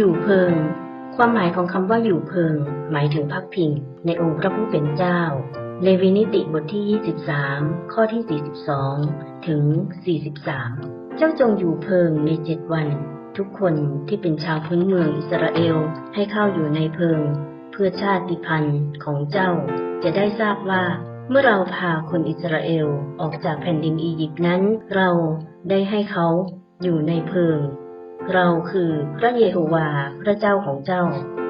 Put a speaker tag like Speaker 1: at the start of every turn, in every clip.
Speaker 1: อยู่เพิง ความหมายของคำว่าอยู่เพิง หมายถึงพักพิง ในองค์พระผู้เป็นเจ้า เลวีนิติบทที่ 23 ข้อที่ 42 ถึง 43 เจ้าจงอยู่เพิงในเจ็ดวัน ทุกคนที่เป็นชาวพื้นเมืองอิสราเอลให้เข้าอยู่ในเพิง เพื่อชาติพันธุ์ของเจ้า จะได้ทราบว่าเมื่อเราพาคนอิสราเอลออกจากแผ่นดินอียิปต์นั้น เราได้ให้เขาอยู่ในเพิง เราคือพระเยโฮวาห์พระเจ้าของเจ้า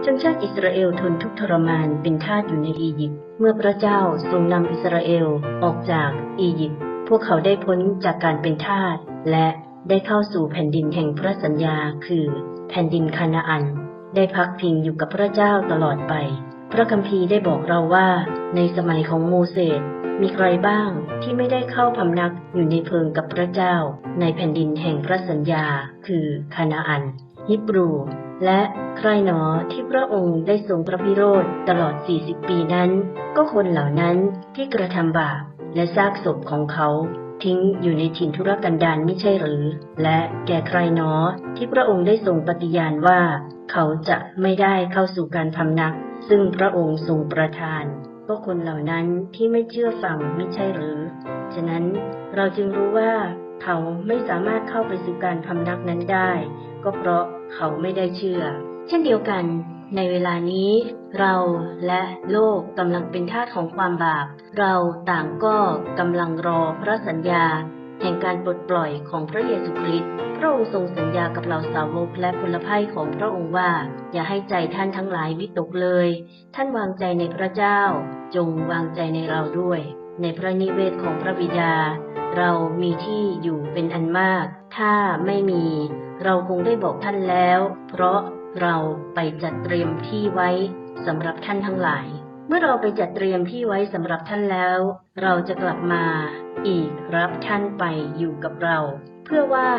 Speaker 1: ชนชาติอิสราเอลทนทุกทรมานเป็นทาสอยู่ในอียิปต์เมื่อพระเจ้าทรงนำอิสราเอลออกจากอียิปต์พวกเขาได้พ้นจากการเป็นทาสและได้เข้าสู่แผ่นดินแห่งพระสัญญา คือ แผ่นดินคานาอัน ได้พักพิงอยู่กับพระเจ้าตลอดไป พระคัมภีร์ได้บอกเราว่า ในสมัยของโมเสส มีใครบ้างที่ไม่ได้เข้าพำนักอยู่ในเพิงกับพระเจ้า ในแผ่นดินแห่งพระสัญญา คือคานาอัน ฮิบรู และใครหนอที่พระองค์ได้ทรงพระพิโรธตลอด 40 ปีนั้น ก็คนเหล่านั้นที่กระทำบาปและซากศพของเขาทิ้งอยู่ในถิ่นทุรกันดารไม่ใช่หรือ และแก่ใครหนอที่พระองค์ได้ทรงปฏิญาณว่า เขาจะไม่ได้เข้าสู่การพำนัก ซึ่งพระองค์ทรงประทาน ก็คนเหล่านั้นที่ไม่เชื่อฟังไม่ใช่หรือ ฉะนั้นเราจึงรู้ว่าเขาไม่สามารถเข้าไปสู่การพำนักนั้นได้ ก็เพราะเขาไม่ได้เชื่อ เช่นเดียวกัน ในเวลานี้ เราและโลกกำลังเป็นทาสของความบาป เราต่างก็กำลังรอพระสัญญา แห่งการปลดปล่อยของพระเยซูคริสต์ พระองค์ทรงสัญญากับเหล่าสาวกและพลภัยของพระองค์ว่า อย่าให้ใจท่านทั้งหลายวิตกเลย ท่านวางใจในพระเจ้า จงวางใจในเราด้วย ในพระนิเวศของพระบิดา เรามีที่อยู่เป็นอันมาก ถ้าไม่มี เราคงได้บอกท่านแล้ว เพราะเราไปจัดเตรียมที่ไว้สำหรับท่านทั้งหลาย เมื่อเราไปจัดเตรียมที่ไว้สำหรับท่านแล้ว เราจะกลับมา อีกรับท่านไปอยู่กับเรา เพื่อว่า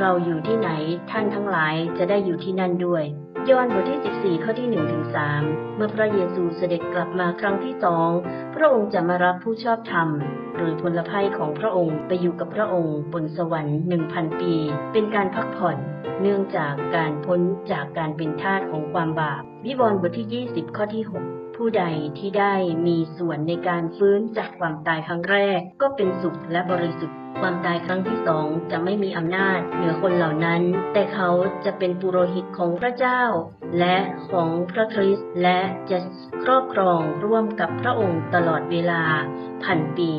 Speaker 1: เราอยู่ที่ไหนท่านทั้งหลายจะได้อยู่ที่นั่นด้วย ยอห์นบทที่ 14 ข้อที่1ถึง3เมื่อพระเยซูเสด็จกลับมาครั้งที่สองพระองค์จะมารับผู้ชอบธรรมหรือพลภัยของพระองค์ไปอยู่กับพระองค์บนสวรรค์หนึ่งพันปี เป็นการพักผ่อนเนื่องจากการพ้นจากการเป็นทาสของความบาป วิวรณ์บทที่ 20 ข้อที่ 6 ผู้ใดที่ได้มีส่วนในการฟื้นจากความตายครั้งแรก ก็เป็นสุขและบริสุทธิ์ ความตายครั้งที่สองจะไม่มีอำนาจเหนือคนเหล่านั้น แต่เขาจะเป็นปุโรหิตของพระเจ้า และของพระคริสต์และจะครอบครองร่วมกับพระองค์ตลอดเวลาพันปี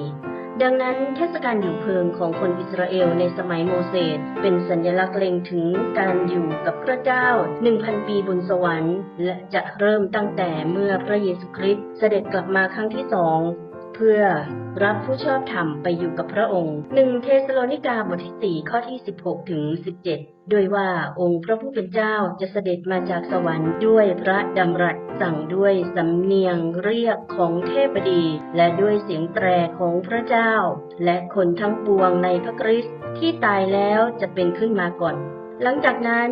Speaker 1: ดังนั้นเทศกาลอยู่เพิงของคนอิสราเอลในสมัยโมเสสเป็นสัญลักษณ์เล็งถึงการอยู่กับพระเจ้า 1,000 ปีบนสวรรค์ และจะเริ่มตั้งแต่เมื่อพระเยซูคริสต์เสด็จกลับมาครั้งที่สอง เพื่อรับผู้ชอบธรรมไปอยู่กับพระองค์หนึ่งเทสโลนิกาบทที่ 4 ข้อที่ 16 ถึง 17โดยว่าองค์พระผู้เป็นเจ้าจะเสด็จมาจากสวรรค์ด้วยพระดำรัสสั่งด้วยสำเนียงเรียกของเทพดี และด้วยเสียงแตรของพระเจ้า และคนทั้งปวงในพระคริสต์ที่ตายแล้วจะเป็นขึ้นมาก่อน หลังจากนั้น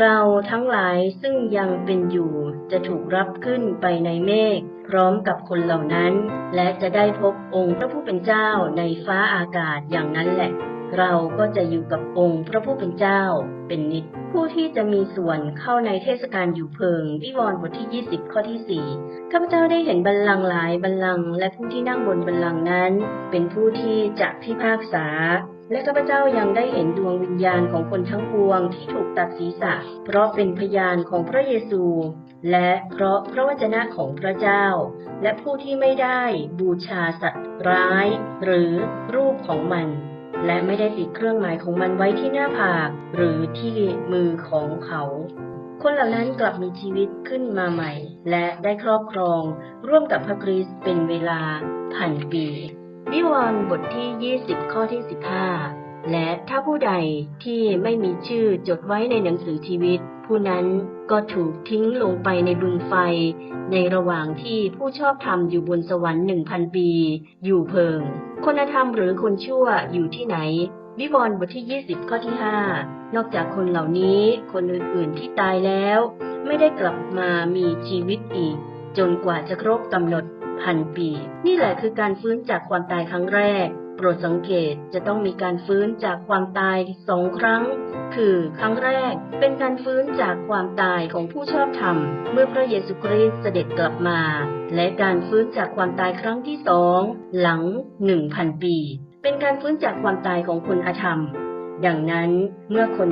Speaker 1: เราทั้งหลายซึ่งยังเป็นอยู่จะถูกรับขึ้นไปในเมฆ พร้อมกับคนเหล่านั้น และจะได้พบองค์พระผู้เป็นเจ้าในฟ้าอากาศอย่างนั้นแหละ เราก็จะอยู่กับองค์พระผู้เป็นเจ้า เป็นนิจผู้ที่จะมีส่วนเข้าในเทศกาลอยู่เพิง วิวรณ์บทที่ 20 ข้อที่ 4 ข้าพเจ้าได้เห็นบัลลังก์หลายบัลลังก์และผู้ที่นั่งบนบัลลังก์นั้น เป็นผู้ที่จะพิพากษา และข้าพเจ้ายังได้เห็นดวงวิญญาณของคนทั้งปวงที่ถูกตัดศีรษะ เพราะเป็นพยานของพระเยซู และเพราะพระวจนะของพระเจ้า และผู้ที่ไม่ได้บูชาสัตว์ร้าย หรือรูปของมัน และไม่ได้ติดเครื่องหมายของมันไว้ที่หน้าผาก หรือที่มือของเขา คนเหล่านั้นกลับมีชีวิตขึ้นมาใหม่ และได้ครอบครอง ร่วมกับพระคริสต์เป็นเวลาพันปี วิวรณ์บทที่ 20 ข้อที่ 15 และถ้าผู้ใดที่ไม่มีชื่อจดไว้ในหนังสือชีวิต ผู้นั้นก็ถูกทิ้งลงไปในบึงไฟ ในระหว่างที่ผู้ชอบธรรมอยู่บนสวรรค์หนึ่งพันปี อยู่เพิง คนธรรมหรือคนชั่วอยู่ที่ไหน วิวรณ์บทที่ 20 ข้อที่ 5 นอกจากคนเหล่านี้ คนอื่นๆที่ตายแล้ว ไม่ได้กลับมามีชีวิตอีก จนกว่าจะครบกำหนดพันปี นี่แหละคือการฟื้นจากความตายครั้งแรก รรดสังเกตจะต้องมีการฟื้นจากความตายสองครั้ง คือครั้งแรกเป็นการฟื้นจากความตายของผู้ชอบธรรม เมื่อพระเยซูคริสต์เสด็จกลับมา และการฟื้นจากความตายครั้งที่สองหลังหนึ่งพันปี เป็นการฟื้นจากความตายของคนอธรรม ดังนั้นเมื่อคน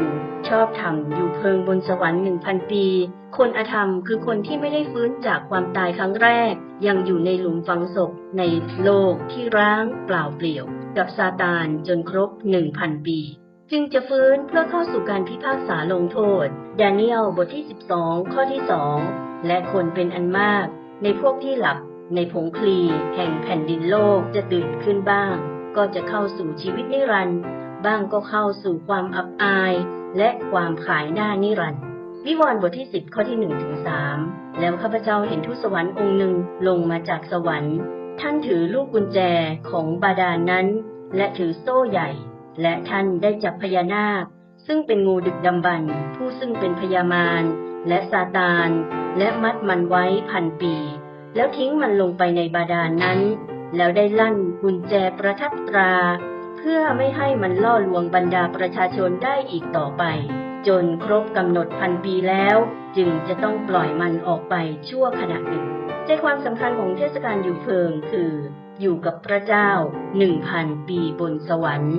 Speaker 1: ชอบธรรมอยู่เพิงบนสวรรค์หนึ่งพันปี คนอธรรมคือคนที่ไม่ได้ฟื้นจากความตายครั้งแรก ยังอยู่ในหลุมฝังศพในโลกที่ร้างเปล่าเปลี่ยว กับซาตานจนครบหนึ่งพันปี จึงจะฟื้นเพื่อเข้าสู่การพิพากษาลงโทษ ดาเนียลบทที่ 12 ข้อที่2และคนเป็นอันมาก ในพวกที่หลับในผงคลี แห่งแผ่นดินโลกจะตื่นขึ้นบ้าง ก็จะเข้าสู่ชีวิตนิรันดร์บ้างก็เข้าสู่ความอับอาย และความขายหน้านิรันดร์วิวรณ์บทที่ 10 ข้อที่1ถึง3แล้วข้าพเจ้าเห็นทูตสวรรค์องค์หนึ่งลงมาจากสวรรค์ ท่านถือลูกกุญแจของบาดาลนนั้น และถือโซ่ใหญ่ และท่านได้จับพญานาค ซึ่งเป็นงูดึกดำบรรพ์ผู้ซึ่งเป็นพญามารและซาตาน และมัดมันไว้พันปี แล้วทิ้งมันลงไปในบาดาลนนั้น แล้วได้ลั่นกุญแจประทับตรา เพื่อไม่ให้มันล่อลวงบรรดาประชาชนได้อีกต่อไป จนครบกำหนดพันปีแล้ว จึงจะต้องปล่อยมันออกไปชั่วขณะหนึ่ง ใจความสำคัญของเทศกาลอยู่เพิงคือ อยู่กับพระเจ้าหนึ่งพันปีบนสวรรค์